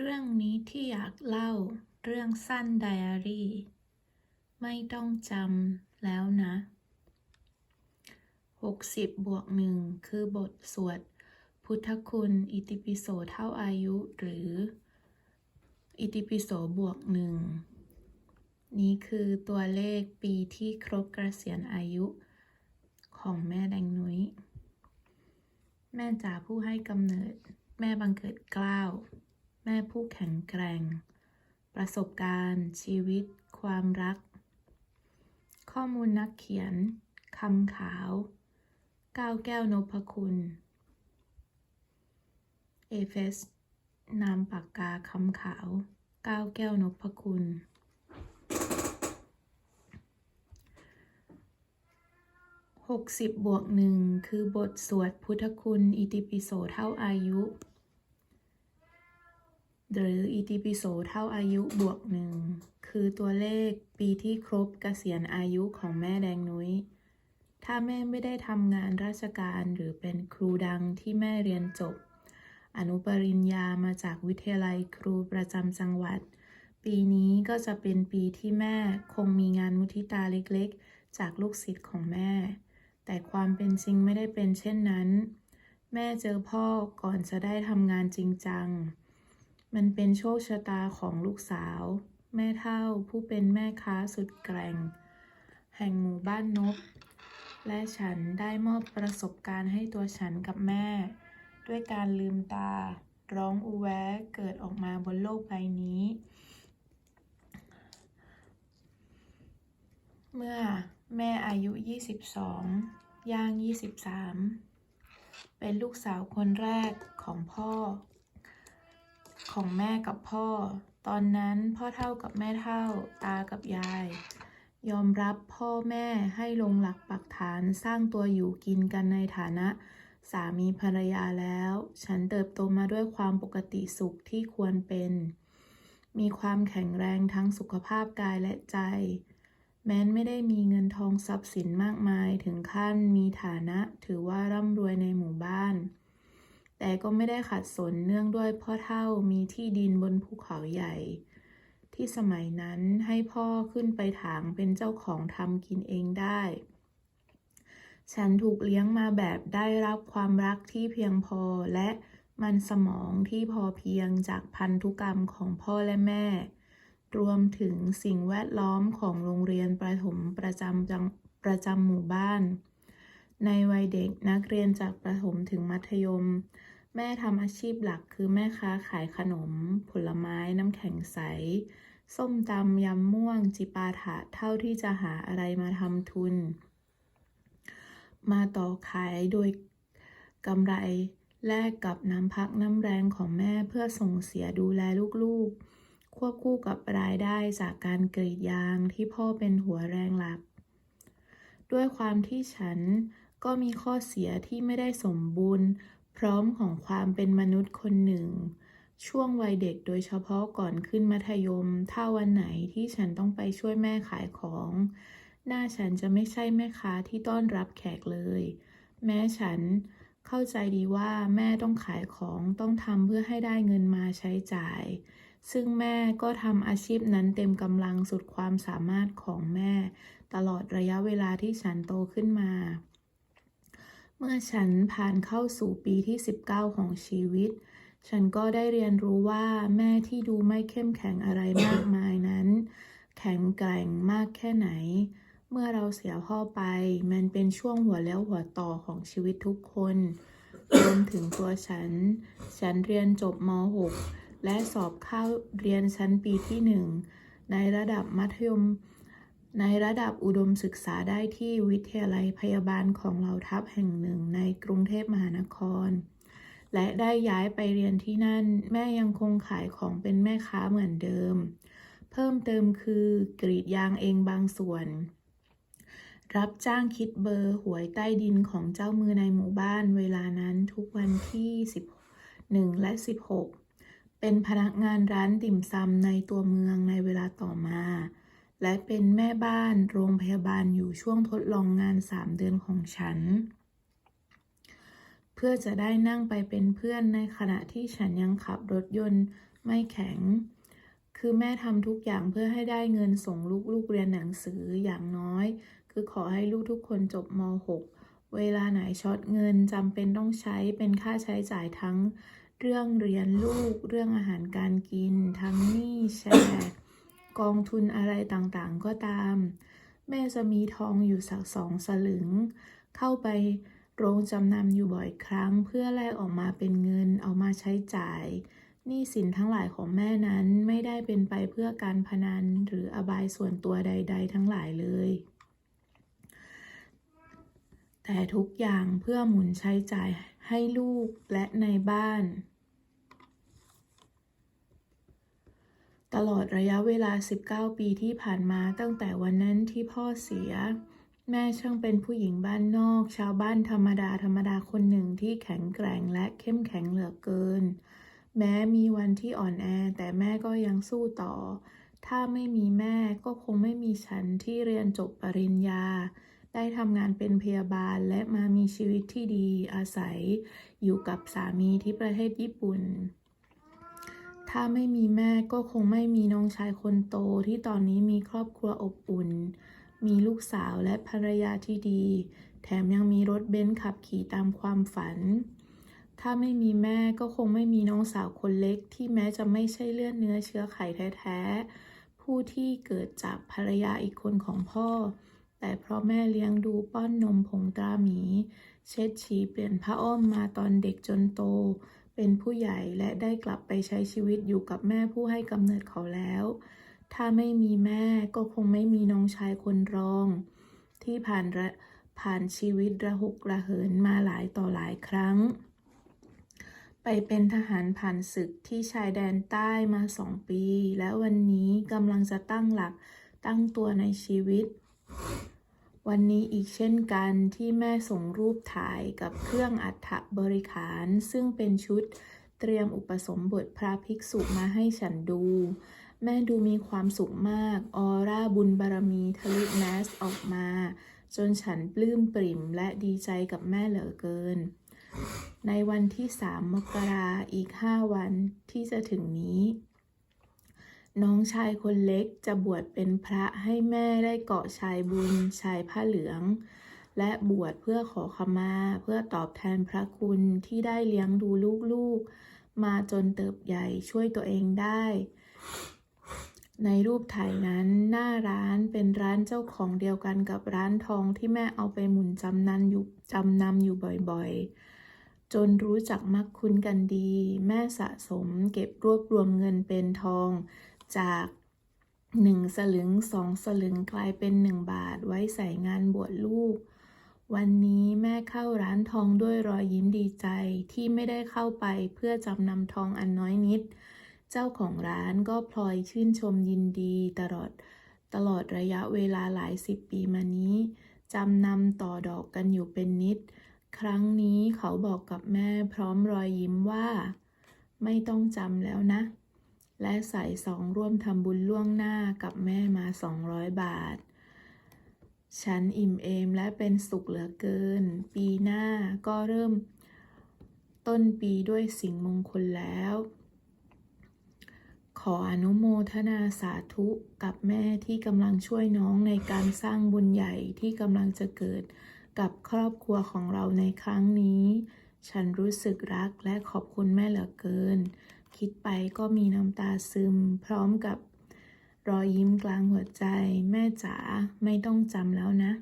เรื่องนี้ที่อยากเล่าเรื่องสั้นไดอารี่ ไม่ต้องจำแล้วนะ 60 บวกหนึ่งคือบทสวด พุทธคุณอิติปิโสเท่าอายุหรือ อิติปิโสบวกหนึ่งนี้คือตัวเลขปีที่ครบเกษียณอายุ ของแม่แดงนุ้ย แม่จ๋าผู้ให้กำเนิด แม่บังเกิดเกล้าว แม่ผู้แข็งแกร่ง ประสบการณ์ ชีวิต ความรัก ข้อมูลนักเขียนคำขาว ก้าวแก้วนพคุณเอเฟสนามปากกาคำขาว ก้าวแก้วนพคุณหกสิบบวกหนึ่งคือบทสวดพุทธคุณ อิติปิโสเท่าอายุ หรืออิติปิโสเท่าอายุบวกหนึ่งคือตัวเลขปีที่ครบเกษียณอายุของแม่แดงนุ้ย ถ้าแม่ไม่ได้ทำงานราชการหรือเป็นครูดังที่แม่เรียนจบ อนุปริญญามาจากวิทยาลัยครูประจำจังหวัด ปีนี้ก็จะเป็นปีที่แม่คงมีงานมุทิตาเล็กๆ จากลูกศิษย์ของแม่ แต่ความเป็นจริงไม่ได้เป็นเช่นนั้น แม่เจอพ่อก่อนจะได้ทำงานจริงจัง มันเป็นโชคชะตาของลูกสาว แม่เท่าผู้เป็นแม่ค้าสุดแกร่ง แห่งหมู่บ้านนก และฉันได้มอบประสบการณ์ให้ตัวฉันกับแม่ ด้วยการลืมตา ร้องอูแวะเกิดออกมาบนโลกใบนี้ เมื่อแม่อายุ 22 ย่าง 23 เป็นลูกสาวคนแรกของพ่อ ของแม่กับพ่อ ตอนนั้นพ่อเท่ากับแม่เท่า ตากับยาย ยอมรับพ่อแม่ให้ลงหลักปักฐานสร้างตัวอยู่กินกันในฐานะ สามีภรรยาแล้ว ฉันเติบโตมาด้วยความปกติสุขที่ควรเป็น มีความแข็งแรงทั้งสุขภาพกายและใจ แม้นไม่ได้มีเงินทองทรัพย์สินมากมายถึงขั้นมีฐานะถือว่าร่ำรวยในหมู่บ้าน แต่ก็ไม่ได้ขัดสนเนื่องด้วยพ่อเท่ามีที่ดินบนภูเขาใหญ่ ที่สมัยนั้นให้พ่อขึ้นไปถางเป็นเจ้าของทำกินเองได้ ฉันถูกเลี้ยงมาแบบได้รับความรักที่เพียงพอและมันสมองที่พอเพียงจากพันธุกรรมของพ่อและแม่ รวมถึงสิ่งแวดล้อมของโรงเรียนประถมประจำจังประจำหมู่บ้าน ในวัยเด็กนักเรียนจากประถมถึงมัธยม แม่ทำอาชีพหลักคือแม่ค้าขายขนม ผลไม้น้ำแข็งใส ส้มตำยำม่วง จิปาถะเท่าที่จะหาอะไรมาทำทุน มาต่อขายโดยกำไรแลกกับน้ำพักน้ำแรงของแม่เพื่อส่งเสียดูแลลูกๆ ควบคู่กับรายได้จากการกรีดยางที่พ่อเป็นหัวแรงหลัก ด้วยความที่ฉันก็มีข้อเสียที่ไม่ได้สมบูรณ์ พร้อมของความเป็นมนุษย์คนหนึ่ง ช่วงวัยเด็กโดยเฉพาะก่อนขึ้นมัธยม ถ้าวันไหนที่ฉันต้องไปช่วยแม่ขายของ หน้าฉันจะไม่ใช่แม่ค้าที่ต้อนรับแขกเลย แม้ฉันเข้าใจดีว่าแม่ต้องขายของต้องทำเพื่อให้ได้เงินมาใช้จ่าย ซึ่งแม่ก็ทำอาชีพนั้นเต็มกำลังสุดความสามารถของแม่ ตลอดระยะเวลาที่ฉันโตขึ้นมา เมื่อฉันผ่านเข้าสู่ปีที่ 19 ของชีวิต ฉันก็ได้เรียนรู้ว่าแม่ที่ดูไม่เข้มแข็งอะไรมากมายนั้น แข็งแกร่งมากแค่ไหน เมื่อเราเสียพ่อไป มันเป็นช่วงหัวแล้วหัวต่อของชีวิตทุกคนรวมถึงตัวฉัน ฉันเรียนจบม .6 และสอบเข้าเรียนชั้นปีที่หนึ่งในระดับมัธยม ในระดับอุดมศึกษาได้ที่วิทยาลัยพยาบาลของเหล่าทัพแห่งหนึ่งในกรุงเทพมหานคร และได้ย้ายไปเรียนที่นั่น แม่ยังคงขายของเป็นแม่ค้าเหมือนเดิม เพิ่มเติมคือกรีดยางเองบางส่วน รับจ้างคิดเบอร์หวยใต้ดินของเจ้ามือในหมู่บ้านเวลานั้นทุกวันที่ 11 และ 16 เป็นพนักงานร้านติ่มซำในตัวเมืองในเวลาต่อมา และเป็นแม่บ้านโรงพยาบาลอยู่ช่วงทดลองงาน 3 เดือนของฉัน เพื่อจะได้นั่งไปเป็นเพื่อนในขณะที่ฉันยังขับรถยนต์ไม่แข็ง คือแม่ทำทุกอย่างเพื่อให้ได้เงินส่งลูกลูกเรียนหนังสืออย่างน้อย คือขอให้ลูกทุกคนจบม .6 เวลาไหนช็อตเงินจำเป็นต้องใช้เป็นค่าใช้จ่ายทั้งเรื่องเรียนลูก เรื่องอาหารการกิน ทั้งหนี้แชร์ กองทุนอะไรต่างๆก็ตาม แม่จะมีทองอยู่สักสองสลึง เข้าไปโรงจำนำอยู่บ่อยครั้ง เพื่อแลกออกมาเป็นเงินเอามาใช้จ่ายหนี้สินทั้งหลายของแม่นั้นไม่ได้เป็นไปเพื่อการพนันหรืออบายส่วนตัวใด ๆ ทั้งหลายเลย แต่ทุกอย่างเพื่อหมุนใช้จ่ายให้ลูกและในบ้าน ตลอดระยะเวลา 19 ปีที่ผ่านมาตั้งแต่วันนั้นที่พ่อเสีย แม่ช่างเป็นผู้หญิงบ้านนอก ชาวบ้านธรรมดาธรรมดาคนหนึ่งที่แข็งแกร่งและเข้มแข็งเหลือเกิน แม้มีวันที่อ่อนแอแต่แม่ก็ยังสู้ต่อ ถ้าไม่มีแม่ก็คงไม่มีฉันที่เรียนจบปริญญา ได้ทำงานเป็นพยาบาลและมามีชีวิตที่ดีอาศัย อยู่กับสามีที่ประเทศญี่ปุ่น ถ้าไม่มีแม่ก็คงไม่มีน้องชายคนโตที่ตอนนี้มีครอบครัวอบอุ่น มีลูกสาวและภรรยาที่ดี แถมยังมีรถเบนซ์ขับขี่ตามความฝัน ถ้าไม่มีแม่ก็คงไม่มีน้องสาวคนเล็ก ที่แม้จะไม่ใช่เลือดเนื้อเชื้อไขแท้ๆ ผู้ที่เกิดจากภรรยาอีกคนของพ่อ แต่เพราะแม่เลี้ยงดูป้อนนมผงตราหมี เช็ดฉี่เปลี่ยนผ้าอ้อมมาตอนเด็กจนโต เป็นผู้ใหญ่และได้กลับไปใช้ชีวิตอยู่กับแม่ผู้ให้กำเนิดเขาแล้ว ถ้าไม่มีแม่ก็คงไม่มีน้องชายคนรอง ที่ผ่านผ่านชีวิตระหกระเหินมาหลายต่อหลายครั้ง ไปเป็นทหารผ่านศึกที่ชายแดนใต้มาสองปี และวันนี้กำลังจะตั้งหลักตั้งตัวในชีวิต วันนี้อีกเช่นกันที่แม่ส่งรูปถ่ายกับเครื่องอัฐบริขาร ซึ่งเป็นชุดเตรียมอุปสมบทพระภิกษุมาให้ฉันดู แม่ดูมีความสุขมาก ออร่าบุญบารมีทะลุแมสออกมา จนฉันปลื้มปริ่มและดีใจกับแม่เหลือเกิน ในวันที่สามมกราอีกห้าวันที่จะถึงนี้ น้องชายคนเล็กจะบวชเป็นพระให้แม่ได้เกาะชายบุญชายผ้าเหลือง และบวชเพื่อขอขมาเพื่อตอบแทนพระคุณที่ได้เลี้ยงดูลูกๆ มาจนเติบใหญ่ช่วยตัวเองได้ ในรูปถ่ายนั้นหน้าร้านเป็นร้านเจ้าของเดียวกันกับร้านทองที่แม่เอาไปหมุนจำนันอยู่จำนำอยู่บ่อยๆจนรู้จักมักคุ้นกันดี แม่สะสมเก็บรวบรวมเงินเป็นทอง จากหนึ่งสลึงสองสลึงกลายเป็นหนึ่งบาทไว้ใส่งานบวชลูก วันนี้แม่เข้าร้านทองด้วยรอยยิ้มดีใจที่ไม่ได้เข้าไปเพื่อจำนำทองอันน้อยนิด เจ้าของร้านก็พลอยชื่นชมยินดีตลอดตลอดระยะเวลาหลายสิบปีมานี้จำนำต่อดอกกันอยู่เป็นนิด ครั้งนี้เขาบอกกับแม่พร้อมรอยยิ้มว่า ไม่ต้องจำแล้วนะ และใส่ซองร่วมทำบุญล่วงหน้ากับแม่มา 200 บาท ฉันอิ่มเอมและเป็นสุขเหลือเกิน ปีหน้าก็เริ่มต้นปีด้วยสิ่งมงคลแล้ว ขออนุโมทนาสาธุกับแม่ที่กำลังช่วยน้องในการสร้างบุญใหญ่ที่กำลังจะเกิดกับครอบครัวของเราในครั้งนี้ ฉันรู้สึกรักและขอบคุณแม่เหลือเกิน คิดไปก็มีน้ำตาซึม พร้อมกับรอยยิ้มกลางหัวใจ แม่จ๋าไม่ต้องจำแล้วนะ